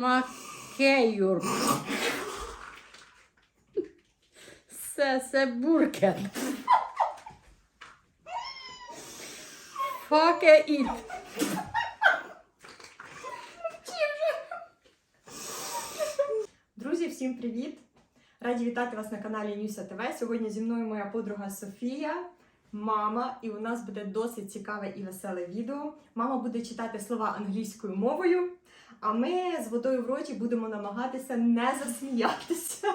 Макеюр. Сесе буркет. Факе іт. Друзі, всім привіт! Раді вітати вас на каналі Нюся ТВ. Сьогодні зі мною моя подруга Софія, мама, і у нас буде досить цікаве і веселе відео. Мама буде читати слова англійською мовою, а ми з водою в роті будемо намагатися не засміятися.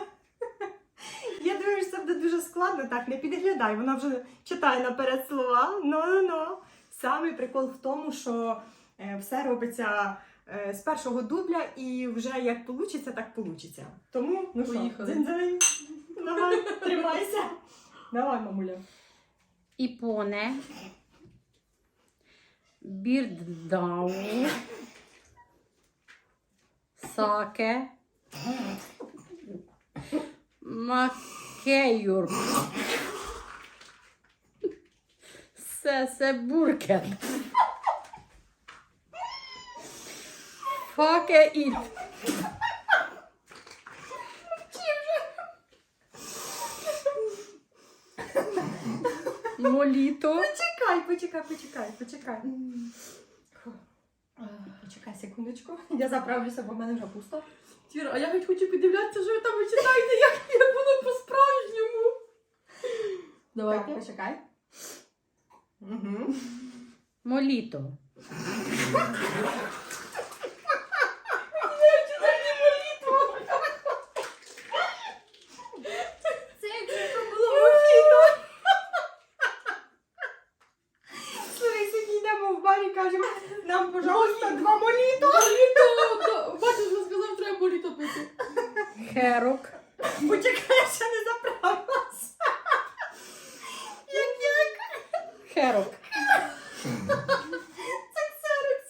Я думаю, що це буде дуже складно, так не підглядай. Вона вже читає наперед слова. Ну-ну-ну. Самий прикол в тому, що е, все робиться е, з першого дубля, і вже як вийде, так вийде. Тому, ну що, Поїхали. дзинь-дзинь. Давай, тримайся. Давай, мамуля. Іпоне. Бірддау. Саке. Макеюр. Сесе буркет. Факе іт. Моліто. Почекай, почекай, почекай, почекай. Секундочку. Я заправлюся, бо в мене вже пусто. Тіра, а я хоч хочу подивлятися, що ви там ви читаєте, як, як воно по-справжньому. Давайте. Так, почекай. Угу. Моліто. Це як було моліто. Слухай, сьогодні йдемо в барі, кажемо, нам, пожалуйста, два моліто. Моліто! да, Бачиш, він сказав, треба моліто пити. Херок. Почекай, я ще не заправилася. Як як? Херок. Це ксерокс.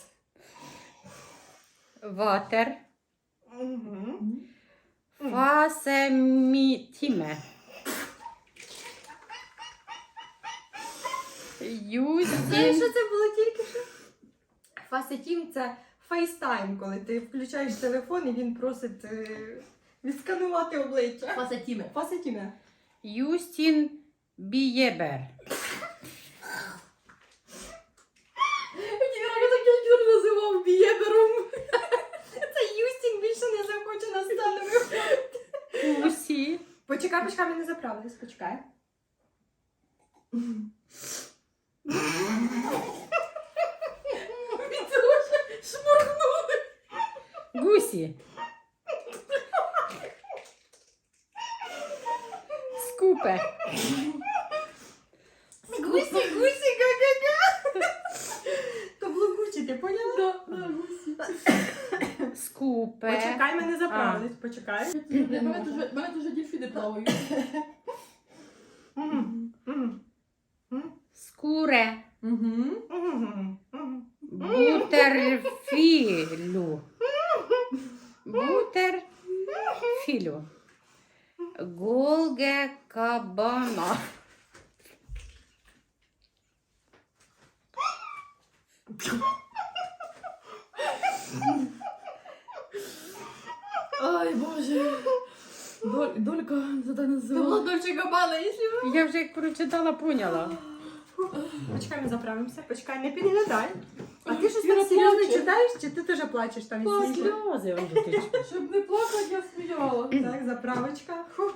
Ватер. Угу. Фасемітіме. Знаєш, Юзін. що це було тільки що? Фасетім це FaceTime, коли ти включаєш телефон і він просить е, відсканувати обличчя. Пасатіме. Фасетіме. Юстін Бієбер. Тіра, я так Тіра називав бієбером. Це Юстін більше не захоче на сцену виходити. Пусі. Почекай, почекай, ми не заправились, почекай. Він шморгнули. Гусі. Скупе. Гусі, гусі, га-га-га. Гучі, ти поняла? Да, да, гусі. Скупе. Почекай, ми не заправились, почекай. Мене дуже- мене плавають. Скуре. Бутерфілю. Бутерфілю. Голге кабана. Ай, боже. Доль, долька, це називала. Дольче Габбана, якщо ви... Я вже як прочитала, поняла. Почекай, ми заправимося. Почекай, не підглядай. А ти щось Іра так серйозно плаче. читаєш, чи ти теж плачеш там? Сльози он дотичуть. Щоб не плакати, я сміяла. Так, заправочка. Фу.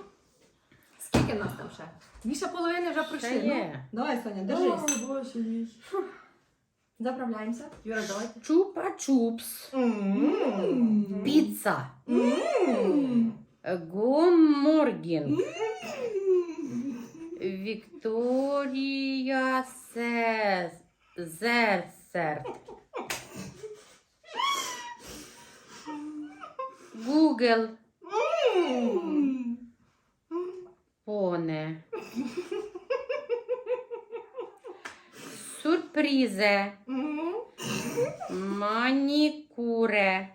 Скільки нас там ще? Більше половини вже Та пройшли. є. Ну, давай, Соня, держись. О, боже мій. Заправляємося. Юра, давайте. Чупа-чупс. М. Піца. М. Гоморгін. Вікторія Се... М. Поне. Сюрпризе. Манікуре.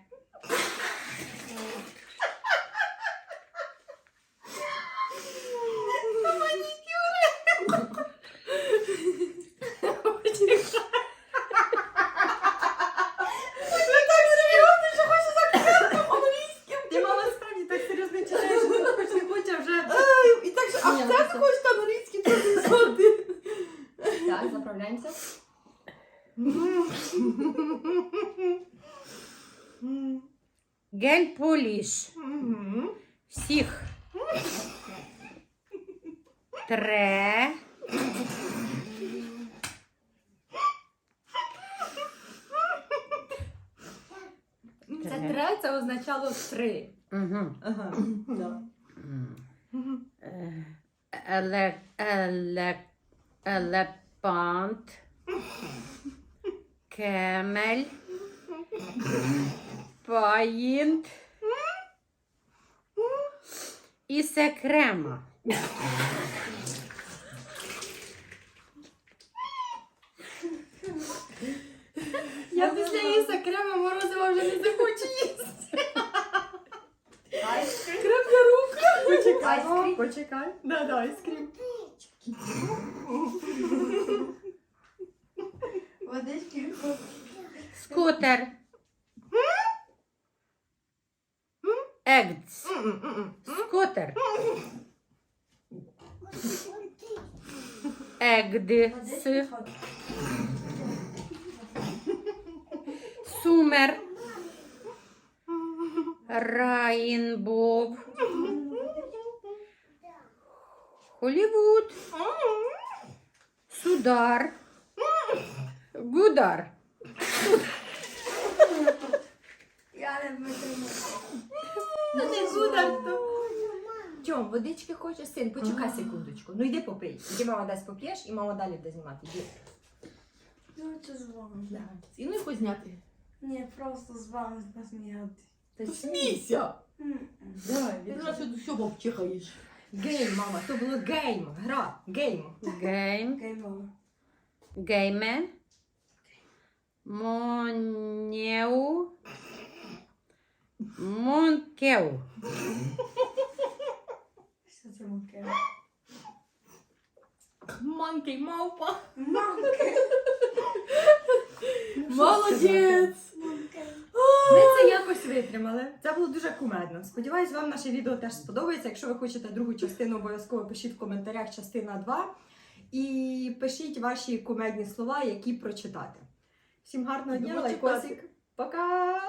Повернемося. Гель поліш. Всіх. Тре. Це тре це означало три. Угу. Ага. Да. Е, еле, еле, еле, елепант. Кемель. Паїнт. І секрема. Я після їсти крема морозива вже не захочу їсти. Крем для рук. Почекай, почекай. Да, да, айскрім. Водички. Скутер. Егц. Скутер. Егдис. Сумер. Раїнбов. Холівуд. Судар. Гудар. Я не витримаю. Ну не гудар то. Тьом, водички хочеш, син, почекай секундочку. Ну йди попий. Іди мама дасть поп'єш і мама далі буде знімати. Іди. Ну, це з вами. Да. І не хоч зняти. Ні, просто з вами насміяти. Та Смійся. Давай, Ти вже всього обчихаєш. Гейм, мама, то було гейм, гра, гейм. Гейм. Окей, мама. Гейме. Монеу. Монкеу. Що це муке? Манкий мавпа. Мамки. Молодець! Ось витримали. Це було дуже кумедно. Сподіваюсь, вам наше відео теж сподобається. Якщо ви хочете другу частину, обов'язково пишіть в коментарях частина 2 і пишіть ваші кумедні слова, які прочитати. Всім гарного дня, Буду лайкосик. Пока!